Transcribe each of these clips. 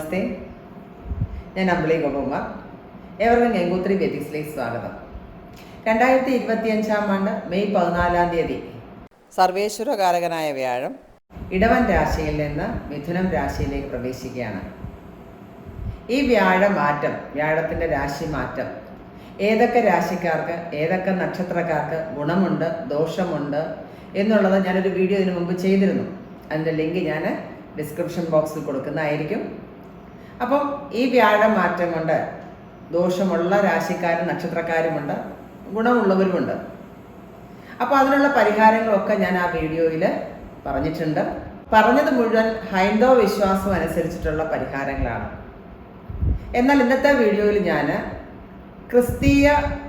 നമസ്തേ. ഞാൻ അമ്പിളി ഗോപകുമാർ ഏവർക്കും ഗംഗോത്രി വെതിക്സിലേക്ക് സ്വാഗതം. രണ്ടായിരത്തി ഇരുപത്തിയഞ്ചാം ആണ്ട് മെയ് പതിനാലാം തീയതി സർവേശ്വരകാരകനായ വ്യാഴം ഇടവൻ രാശിയിൽ നിന്ന് മിഥുനം രാശിയിലേക്ക് പ്രവേശിക്കുകയാണ്. ഈ വ്യാഴ മാറ്റം വ്യാഴത്തിന്റെ രാശി മാറ്റം. ഏതൊക്കെ രാശിക്കാർക്ക് ഏതൊക്കെ നക്ഷത്രക്കാർക്ക് ഗുണമുണ്ട് ദോഷമുണ്ട് എന്നുള്ളത് ഞാനൊരു വീഡിയോ ഇതിനു മുമ്പ് ചെയ്തിരുന്നു. അതിന്റെ ലിങ്ക് ഞാൻ ഡിസ്ക്രിപ്ഷൻ ബോക്സിൽ കൊടുക്കുന്നതായിരിക്കും. അപ്പം ഈ വ്യാഴം മാറ്റം കൊണ്ട് ദോഷമുള്ള രാശിക്കാരും നക്ഷത്രക്കാരുമുണ്ട് ഗുണമുള്ളവരുമുണ്ട്. അപ്പോൾ അതിനുള്ള പരിഹാരങ്ങളൊക്കെ ഞാൻ ആ വീഡിയോയിൽ പറഞ്ഞിട്ടുണ്ട്. പറഞ്ഞത് മുഴുവൻ ഹൈന്ദവ വിശ്വാസം അനുസരിച്ചിട്ടുള്ള പരിഹാരങ്ങളാണ്. എന്നാൽ ഇന്നത്തെ വീഡിയോയിൽ ഞാൻ ക്രിസ്തീയ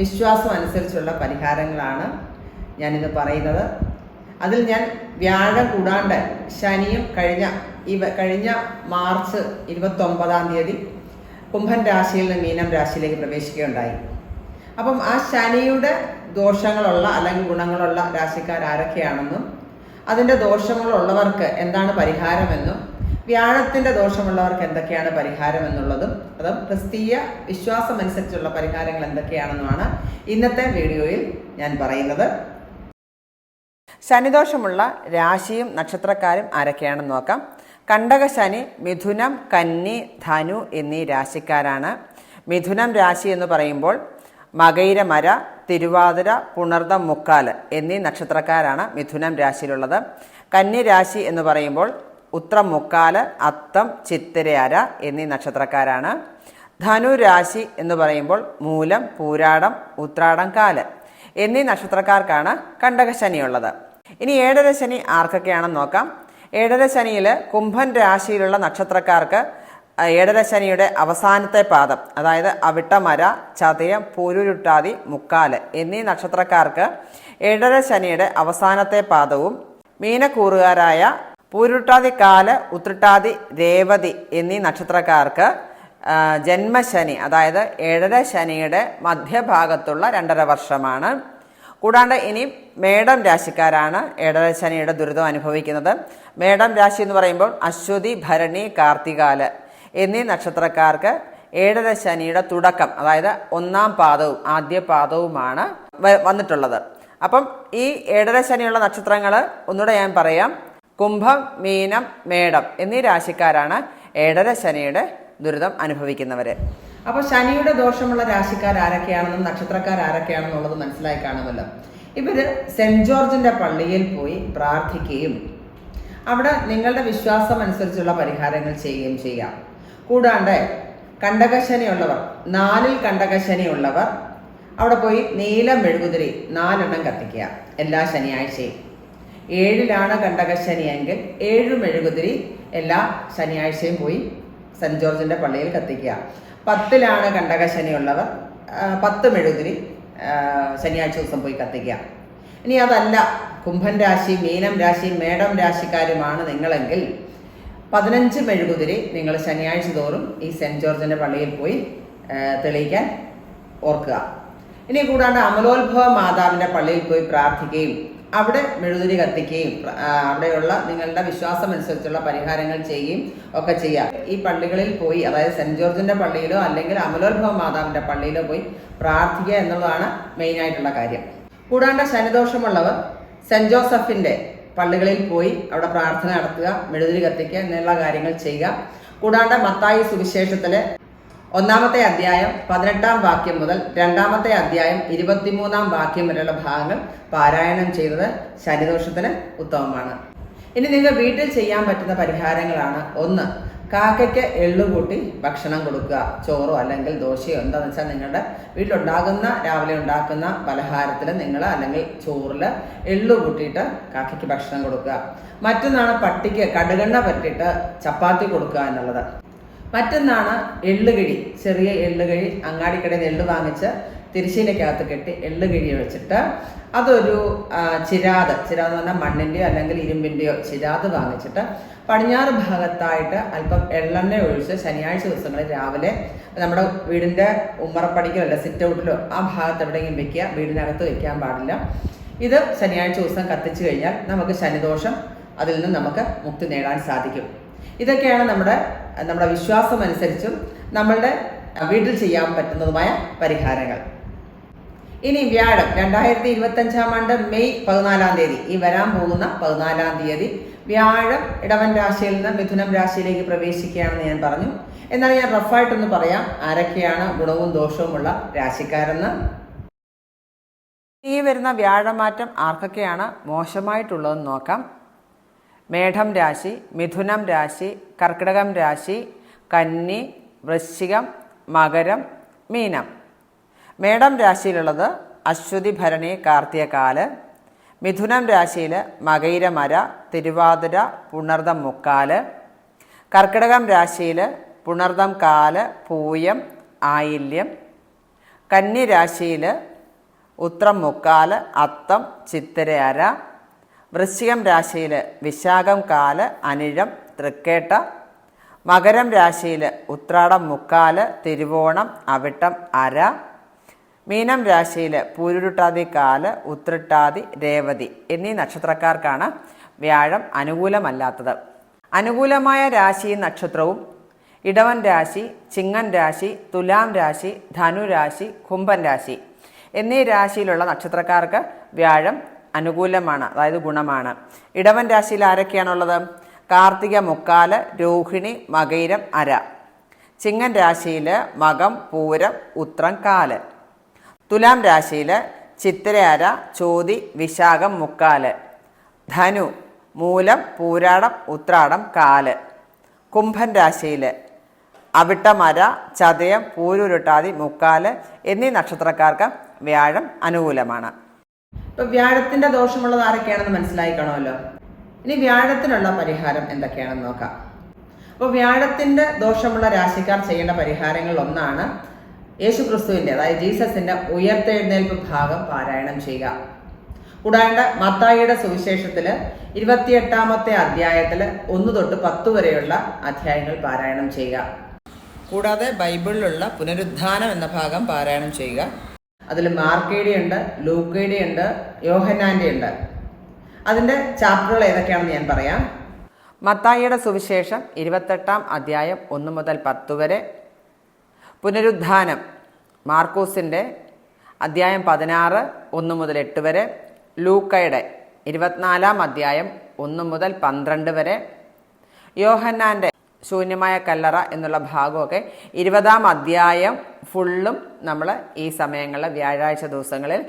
വിശ്വാസം അനുസരിച്ചുള്ള പരിഹാരങ്ങളാണ് ഞാനിന്ന് പറയുന്നത്. അതിൽ ഞാൻ വ്യാഴം കൂടാണ്ട് ശനിയും കഴിഞ്ഞ ഇവ കഴിഞ്ഞ മാർച്ച് ഇരുപത്തൊമ്പതാം തീയതി കുംഭൻ രാശിയിൽ നിന്ന് മീനം രാശിയിലേക്ക് പ്രവേശിക്കുകയുണ്ടായി. അപ്പം ആ ശനിയുടെ ദോഷങ്ങളുള്ള അല്ലെങ്കിൽ ഗുണങ്ങളുള്ള രാശിക്കാർ ആരൊക്കെയാണെന്നും അതിന്റെ ദോഷങ്ങളുള്ളവർക്ക് എന്താണ് പരിഹാരമെന്നും വ്യാഴത്തിന്റെ ദോഷമുള്ളവർക്ക് എന്തൊക്കെയാണ് പരിഹാരം എന്നുള്ളതും അതും ക്രിസ്തീയ വിശ്വാസമനുസരിച്ചുള്ള പരിഹാരങ്ങൾ എന്തൊക്കെയാണെന്നുമാണ് ഇന്നത്തെ വീഡിയോയിൽ ഞാൻ പറയുന്നത്. ശനിദോഷമുള്ള രാശിയും നക്ഷത്രക്കാരും ആരൊക്കെയാണെന്ന് നോക്കാം. കണ്ടകശനി മിഥുനം കന്നി ധനു എന്നീ രാശിക്കാരാണ്. മിഥുനം രാശി എന്ന് പറയുമ്പോൾ മകൈരമര തിരുവാതിര പുണർദം മുക്കാൽ എന്നീ നക്ഷത്രക്കാരാണ് മിഥുനം രാശിയിലുള്ളത്. കന്നി രാശി എന്ന് പറയുമ്പോൾ ഉത്രം മുക്കാൽ അത്തം ചിത്തിരയര എന്നീ നക്ഷത്രക്കാരാണ്. ധനു രാശി എന്ന് പറയുമ്പോൾ മൂലം പൂരാടം ഉത്രാടം കാൽ എന്നീ നക്ഷത്രക്കാർക്കാണ് കണ്ടകശനിയുള്ളത് ഇനി ഏഴര ശനി ആർക്കൊക്കെയാണെന്ന് നോക്കാം. ഏഴര ശനിയിൽ കുംഭൻ രാശിയിലുള്ള നക്ഷത്രക്കാർക്ക് ഏഴര ശനിയുടെ അവസാനത്തെ പാദം അതായത് അവിട്ടമര ചതയം പൂരുരുട്ടാതി മുക്കാൽ എന്നീ നക്ഷത്രക്കാർക്ക് ഏഴര ശനിയുടെ അവസാനത്തെ പാദവും മീനക്കൂറുകാരായ പൂരുട്ടാതി കാൽ ഉത്രട്ടാതി രേവതി എന്നീ നക്ഷത്രക്കാർക്ക് ജന്മശനി അതായത് ഏഴര ശനിയുടെ മധ്യഭാഗത്തുള്ള രണ്ടര വർഷമാണ്. കൂടാണ്ട് ഇനി മേടം രാശിക്കാരാണ് ഏടരശനിയുടെ ദുരിതം അനുഭവിക്കുന്നത്. മേടം രാശി എന്ന് പറയുമ്പോൾ അശ്വതി ഭരണി കാർത്തികാൽ എന്നീ നക്ഷത്രക്കാർക്ക് ഏഴര ശനിയുടെ തുടക്കം അതായത് ഒന്നാം പാദവും ആദ്യ പാദവുമാണ് വന്നിട്ടുള്ളത്. അപ്പം ഈ ഏഴര ശനിയുള്ള നക്ഷത്രങ്ങൾ ഒന്നുകൂടെ ഞാൻ പറയാം. കുംഭം മീനം മേടം എന്നീ രാശിക്കാരാണ് ഏഴര ശനിയുടെ ദുരിതം അനുഭവിക്കുന്നവര്. അപ്പൊ ശനിയുടെ ദോഷമുള്ള രാശിക്കാർ ആരൊക്കെയാണെന്നും നക്ഷത്രക്കാർ ആരൊക്കെയാണെന്നുള്ളത് മനസ്സിലായി കാണുമല്ലോ. ഇവർ സെന്റ് ജോർജിന്റെ പള്ളിയിൽ പോയി പ്രാർത്ഥിക്കുകയും അവിടെ നിങ്ങളുടെ വിശ്വാസം അനുസരിച്ചുള്ള പരിഹാരങ്ങൾ ചെയ്യുകയും ചെയ്യാം. കൂടാണ്ട് കണ്ടകശനിയുള്ളവർ നാലിൽ കണ്ടകശനിയുള്ളവർ അവിടെ പോയി നീല മെഴുകുതിരി നാലെണ്ണം കത്തിക്കുക എല്ലാ ശനിയാഴ്ചയും. ഏഴിലാണ് കണ്ടകശനിയെങ്കിൽ ഏഴ് മെഴുകുതിരി എല്ലാ ശനിയാഴ്ചയും പോയി സെന്റ് ജോർജിന്റെ പള്ളിയിൽ കത്തിക്കുക. പത്തിലാണ് കണ്ടകശനി ഉള്ളവർ ആ, പത്ത് മെഴുകുതിരി ശനിയാഴ്ച ദിവസം പോയി കത്തിക്കുക. ഇനി അതല്ല കുംഭൻ രാശി മീനം രാശി മേടം രാശിക്കാരുമാണ് നിങ്ങളെങ്കിൽ പതിനഞ്ച് മെഴുകുതിരി നിങ്ങൾ ശനിയാഴ്ച തോറും ഈ സെന്റ് ജോർജിന്റെ പള്ളിയിൽ പോയി തെളിയിക്കാൻ ഓർക്കുക. ഇനി കൂടാണ്ട് അമലോത്ഭവ മാതാവിന്റെ പള്ളിയിൽ പോയി പ്രാർത്ഥിക്കുകയും അവിടെ മെഴുകുതിരി കത്തിക്കുകയും അവിടെയുള്ള നിങ്ങളുടെ വിശ്വാസം അനുസരിച്ചുള്ള പരിഹാരങ്ങൾ ചെയ്യുകയും ഒക്കെ ചെയ്യാം. ഈ പള്ളികളിൽ പോയി അതായത് സെന്റ് ജോർജിന്റെ പള്ളിയിലോ അല്ലെങ്കിൽ അമലോത്ഭവ മാതാവിന്റെ പള്ളിയിലോ പോയി പ്രാർത്ഥിക്കുക എന്നുള്ളതാണ് മെയിനായിട്ടുള്ള കാര്യം. കൂടാണ്ട് ശനിദോഷമുള്ളവർ സെന്റ് ജോസഫിന്റെ പള്ളികളിൽ പോയി അവിടെ പ്രാർത്ഥന നടത്തുക മെഴുതിരി കത്തിക്കുക എന്നുള്ള കാര്യങ്ങൾ ചെയ്യുക. കൂടാണ്ട് മത്തായി സുവിശേഷത്തിലെ ഒന്നാമത്തെ അധ്യായം പതിനെട്ടാം വാക്യം മുതൽ രണ്ടാമത്തെ അധ്യായം ഇരുപത്തിമൂന്നാം വാക്യം വരെയുള്ള ഭാഗങ്ങൾ പാരായണം ചെയ്തത് ശനിദോഷത്തിന് ഉത്തമമാണ്. ഇനി നിങ്ങൾ വീട്ടിൽ ചെയ്യാൻ പറ്റുന്ന പരിഹാരങ്ങളാണ്. ഒന്ന് കാക്കയ്ക്ക് എള്ളുകൂട്ടി ഭക്ഷണം കൊടുക്കുക. ചോറോ അല്ലെങ്കിൽ ദോശയോ എന്താണെന്ന് വെച്ചാൽ നിങ്ങളുടെ വീട്ടിലുണ്ടാകുന്ന രാവിലെ ഉണ്ടാക്കുന്ന പലഹാരത്തിൽ നിങ്ങൾ അല്ലെങ്കിൽ ചോറിൽ എള്ളു കൂട്ടിയിട്ട് കാക്കയ്ക്ക് ഭക്ഷണം കൊടുക്കുക. മറ്റൊന്നാണ് പട്ടിക്ക് കടുകണ്ണ പറ്റിയിട്ട് ചപ്പാത്തി കൊടുക്കുക എന്നുള്ളത്. മറ്റൊന്നാണ് എള്ളുകിഴി. ചെറിയ എള്ളുകിഴി അങ്ങാടിക്കടയിൽ നിന്ന് എള്ളു വാങ്ങിച്ച് തിരിശീലക്കകത്ത് കെട്ടി എള്ളുകിഴി വെച്ചിട്ട് അതൊരു ചിരാത്. ചിരാത് പറഞ്ഞാൽ മണ്ണിന്റെയോ അല്ലെങ്കിൽ ഇരുമ്പിന്റെയോ ചിരാത് വാങ്ങിച്ചിട്ട് പടിഞ്ഞാറ് ഭാഗത്തായിട്ട് അല്പം എള്ളെണ്ണ ഒഴിച്ച് ശനിയാഴ്ച ദിവസങ്ങളിൽ രാവിലെ നമ്മുടെ വീടിന്റെ ഉമ്മറപ്പടിക്കോ അല്ല സിറ്റ് ഔട്ടിലോ ആ ഭാഗത്ത് എവിടെയെങ്കിലും വെക്കുക. വീടിനകത്ത് വെക്കാൻ പാടില്ല. ഇത് ശനിയാഴ്ച ദിവസം കത്തിച്ചു കഴിഞ്ഞാൽ നമുക്ക് ശനിദോഷം അതിൽ നിന്ന് നമുക്ക് മുക്തി നേടാൻ സാധിക്കും. ഇതൊക്കെയാണ് നമ്മുടെ നമ്മുടെ വിശ്വാസം അനുസരിച്ചും നമ്മളുടെ വീട്ടിൽ ചെയ്യാൻ പറ്റുന്നതുമായ പരിഹാരങ്ങൾ. ഇനി വ്യാഴം രണ്ടായിരത്തി ഇരുപത്തി അഞ്ചാം ആണ്ട് മെയ് പതിനാലാം തീയതി. ഈ വരാൻ പോകുന്ന പതിനാലാം തീയതി വ്യാഴം ഇടവൻ രാശിയിൽ നിന്ന് മിഥുനം രാശിയിലേക്ക് പ്രവേശിക്കുകയാണെന്ന് ഞാൻ പറഞ്ഞു. എന്നാൽ ഞാൻ റഫായിട്ടൊന്ന് പറയാം ആരൊക്കെയാണ് ഗുണവും ദോഷവുമുള്ള രാശിക്കാരെന്ന്. ഈ വരുന്ന വ്യാഴമാറ്റം ആർക്കൊക്കെയാണ് മോശമായിട്ടുള്ളതെന്ന് നോക്കാം. മേഘം രാശി മിഥുനം രാശി കർക്കിടകം രാശി കന്നി വൃശ്ചികം മകരം മീനം. മേടം രാശിയിലുള്ളത് അശ്വതി ഭരണി കാർത്തികകാൽ മിഥുനം രാശിയിൽ മകൈരമര തിരുവാതിര പുണർദം മുക്കാൽ. കർക്കിടകം രാശിയിൽ പുണർദം കാൽ പൂയം ആയില്യം. കന്നി രാശിയിൽ ഉത്രം മുക്കാൽ അത്തം ചിത്തിരയര വൃശ്ചികം രാശിയിൽ വിശാഖം കാൽ അനിഴം തൃക്കേട്ട. മകരം രാശിയിൽ ഉത്രാടം മുക്കാൽ തിരുവോണം അവിട്ടം അര. മീനം രാശിയിൽ പൂരുരുട്ടാതി കാൽ ഉത്രട്ടാതി രേവതി എന്നീ നക്ഷത്രക്കാർക്കാണ് വ്യാഴം അനുകൂലമല്ലാത്തത്. അനുകൂലമായ രാശിയും നക്ഷത്രവും ഇടവൻ രാശി ചിങ്ങൻ രാശി തുലാം രാശി ധനുരാശി കുംഭൻ രാശി എന്നീ രാശിയിലുള്ള നക്ഷത്രക്കാർക്ക് വ്യാഴം അനുകൂലമാണ് അതായത് ഗുണമാണ്. ഇടവൻ രാശിയിൽ ആരൊക്കെയാണുള്ളത്? കാർത്തിക മുക്കാൽ രോഹിണി മകൈരം അര. ചിങ്ങൻ രാശിയിൽ മകം പൂരം ഉത്രം കാൽ. തുലാം രാശിയിൽ ചിത്തിരയര ചോതി വിശാഖം മുക്കാൽ. ധനു മൂലം പൂരാടം ഉത്രാടം കാൽ. കുംഭൻ രാശിയിൽ അവിട്ടമര ചതയം പൂരുരുട്ടാതി മുക്കാൽ എന്നീ നക്ഷത്രക്കാർക്ക് വ്യാഴം അനുകൂലമാണ്. ഇപ്പൊ വ്യാഴത്തിന്റെ ദോഷമുള്ളത് ആരൊക്കെയാണെന്ന് മനസ്സിലായി കാണുമല്ലോ ഇനി വ്യാഴത്തിനുള്ള പരിഹാരം എന്തൊക്കെയാണെന്ന് നോക്കാം. അപ്പോൾ വ്യാഴത്തിന്റെ ദോഷമുള്ള രാശിക്കാർ ചെയ്യേണ്ട പരിഹാരങ്ങളിൽ ഒന്നാണ് യേശു ക്രിസ്തുവിന്റെ അതായത് ജീസസിന്റെ ഉയർത്തെഴുന്നേൽപ്പ് ഭാഗം പാരായണം ചെയ്യുക. കൂടാണ്ട് മത്തായിയുടെ സുവിശേഷത്തിൽ ഇരുപത്തിയെട്ടാമത്തെ അധ്യായത്തിൽ ഒന്ന് തൊട്ട് പത്ത് വരെയുള്ള അധ്യായങ്ങൾ പാരായണം ചെയ്യുക. കൂടാതെ ബൈബിളിലുള്ള പുനരുദ്ധാനം എന്ന ഭാഗം പാരായണം ചെയ്യുക. അതിൽ മാർക്കേടെ ഉണ്ട് ലൂക്കേടെ ഉണ്ട് യോഹനാന്റെ ഉണ്ട് അതിന്റെ ചാപ്റ്ററുകൾ ഏതൊക്കെയാണെന്ന് ഞാൻ പറയാം. മത്തായിയുടെ സുവിശേഷം ഇരുപത്തെട്ടാം അധ്യായം ഒന്ന് മുതൽ പത്ത് വരെ. പുനരുദ്ധാനം മാർക്കൂസിന്റെ അധ്യായം പതിനാറ് ഒന്ന് മുതൽ എട്ട് വരെ. ലൂക്കയുടെ ഇരുപത്തിനാലാം അധ്യായം ഒന്ന് മുതൽ പന്ത്രണ്ട് വരെ. യോഹന്നാന്റെ ശൂന്യമായ കല്ലറ എന്നുള്ള ഭാഗമൊക്കെ ഇരുപതാം അധ്യായം ഫുള്ളും നമ്മൾ ഈ സമയങ്ങളിൽ വ്യാഴാഴ്ച ദിവസങ്ങളിൽ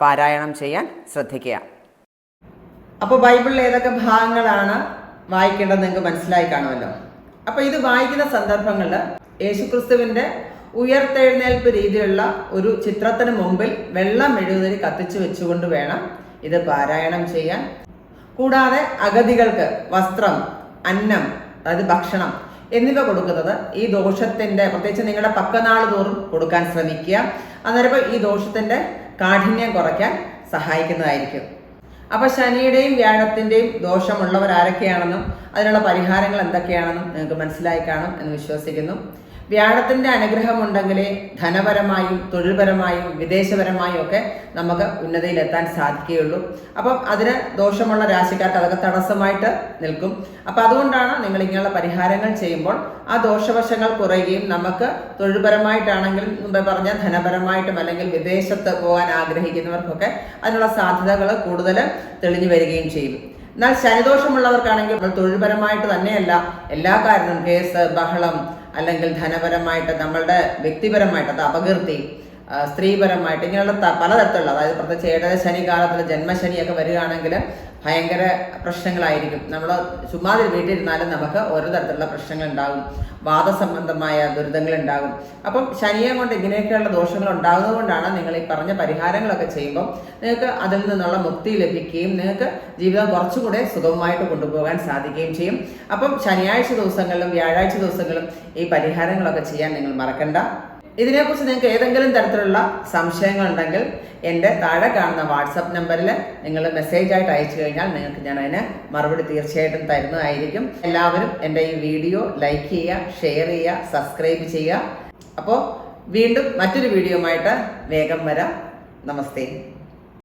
പാരായണം ചെയ്യാൻ ശ്രദ്ധിക്കുക. അപ്പോൾ ബൈബിളിൽ ഏതൊക്കെ ഭാഗങ്ങളാണ് വായിക്കേണ്ടത് നിങ്ങൾക്ക് മനസ്സിലായി കാണുമല്ലോ. അപ്പോൾ ഇത് വായിക്കുന്ന സന്ദർഭങ്ങളിൽ യേശുക്രിസ്തുവിന്റെ ഉയർത്തെഴുന്നേൽപ്പ് രീതിയിലുള്ള ഒരു ചിത്രത്തിന് മുമ്പിൽ വെള്ളം മെഴുകുതിരി കത്തിച്ചു വെച്ചുകൊണ്ട് വേണം ഇത് പാരായണം ചെയ്യാൻ. കൂടാതെ അഗതികൾക്ക് വസ്ത്രം അന്നം അതായത് ഭക്ഷണം എന്നിവ കൊടുക്കുന്നത് ഈ ദോഷത്തിന്റെ പ്രത്യേകിച്ച് നിങ്ങളുടെ പക്കനാൾ തോറും കൊടുക്കാൻ ശ്രമിക്കുക. അന്നേരം ഈ ദോഷത്തിന്റെ കാഠിന്യം കുറയ്ക്കാൻ സഹായിക്കുന്നതായിരിക്കും. അപ്പൊ ശനിയുടെയും വ്യാഴത്തിന്റെയും ദോഷമുള്ളവർ ആരൊക്കെയാണെന്നും അതിനുള്ള പരിഹാരങ്ങൾ എന്തൊക്കെയാണെന്നും നിങ്ങൾക്ക് മനസ്സിലായി കാണും എന്ന് വിശ്വസിക്കുന്നു. വ്യാഴത്തിന്റെ അനുഗ്രഹം ഉണ്ടെങ്കിലേ ധനപരമായും തൊഴിൽപരമായും വിദേശപരമായും ഒക്കെ നമുക്ക് ഉന്നതിയിലെത്താൻ സാധിക്കുകയുള്ളൂ. അപ്പം അതിന് ദോഷമുള്ള രാശിക്കാർക്ക് അതൊക്കെ തടസ്സമായിട്ട് നിൽക്കും. അപ്പം അതുകൊണ്ടാണ് നിങ്ങൾ ഇങ്ങനെയുള്ള പരിഹാരങ്ങൾ ചെയ്യുമ്പോൾ ആ ദോഷവശങ്ങൾ കുറയുകയും നമുക്ക് തൊഴിൽപരമായിട്ടാണെങ്കിലും മുമ്പേ പറഞ്ഞ ധനപരമായിട്ടും അല്ലെങ്കിൽ വിദേശത്ത് പോകാൻ ആഗ്രഹിക്കുന്നവർക്കൊക്കെ അതിനുള്ള സാധ്യതകൾ കൂടുതൽ തെളിഞ്ഞു വരികയും ചെയ്യും. എന്നാൽ ശനിദോഷമുള്ളവർക്കാണെങ്കിൽ തൊഴിൽപരമായിട്ട് തന്നെയല്ല എല്ലാ കാര്യങ്ങളും കേസ് ബഹളം അല്ലെങ്കിൽ ധനപരമായിട്ട് നമ്മളുടെ വ്യക്തിപരമായിട്ട് അത് അപകീർത്തി സ്ത്രീപരമായിട്ട് ഇങ്ങനെയുള്ള പലതരത്തിലുള്ള അതായത് പ്രത്യേകിച്ച് ഏഴര ശനി കാലത്തിൽ ജന്മശനിയൊക്കെ വരികയാണെങ്കിൽ ഭയങ്കര പ്രശ്നങ്ങളായിരിക്കും. നമ്മൾ ചുമ്മാതെ വീട്ടിലിരുന്നാലും നമുക്ക് ഓരോ തരത്തിലുള്ള പ്രശ്നങ്ങൾ ഉണ്ടാകും വാദസംബന്ധമായ ദുരിതങ്ങൾ ഉണ്ടാകും അപ്പം ശനിയെ കൊണ്ട് ഇങ്ങനെയൊക്കെയുള്ള ദോഷങ്ങൾ ഉണ്ടാകുന്നത് കൊണ്ടാണ് നിങ്ങൾ ഈ പറഞ്ഞ പരിഹാരങ്ങളൊക്കെ ചെയ്യുമ്പോൾ നിങ്ങൾക്ക് അതിൽ നിന്നുള്ള മുക്തി ലഭിക്കുകയും നിങ്ങൾക്ക് ജീവിതം കുറച്ചുകൂടെ സുഗമമായിട്ട് കൊണ്ടുപോകാൻ സാധിക്കുകയും ചെയ്യും. അപ്പം ശനിയാഴ്ച ദിവസങ്ങളിലും വ്യാഴാഴ്ച ദിവസങ്ങളിലും ഈ പരിഹാരങ്ങളൊക്കെ ചെയ്യാൻ നിങ്ങൾ മറക്കണ്ട. ഇതിനെക്കുറിച്ച് നിങ്ങൾക്ക് ഏതെങ്കിലും തരത്തിലുള്ള സംശയങ്ങളുണ്ടെങ്കിൽ എന്റെ താഴെ കാണുന്ന വാട്സപ്പ് നമ്പറിൽ നിങ്ങൾ മെസ്സേജ് ആയിട്ട് അയച്ചു കഴിഞ്ഞാൽ നിങ്ങൾക്ക് ഞാൻ അതിന് മറുപടി തീർച്ചയായിട്ടും തരുന്നതായിരിക്കും. എല്ലാവരും എന്റെ ഈ വീഡിയോ ലൈക്ക് ചെയ്യുക ഷെയർ ചെയ്യുക സബ്സ്ക്രൈബ് ചെയ്യുക. അപ്പോൾ വീണ്ടും മറ്റൊരു വീഡിയോയുമായിട്ട് വേഗം വരാം. നമസ്തേ.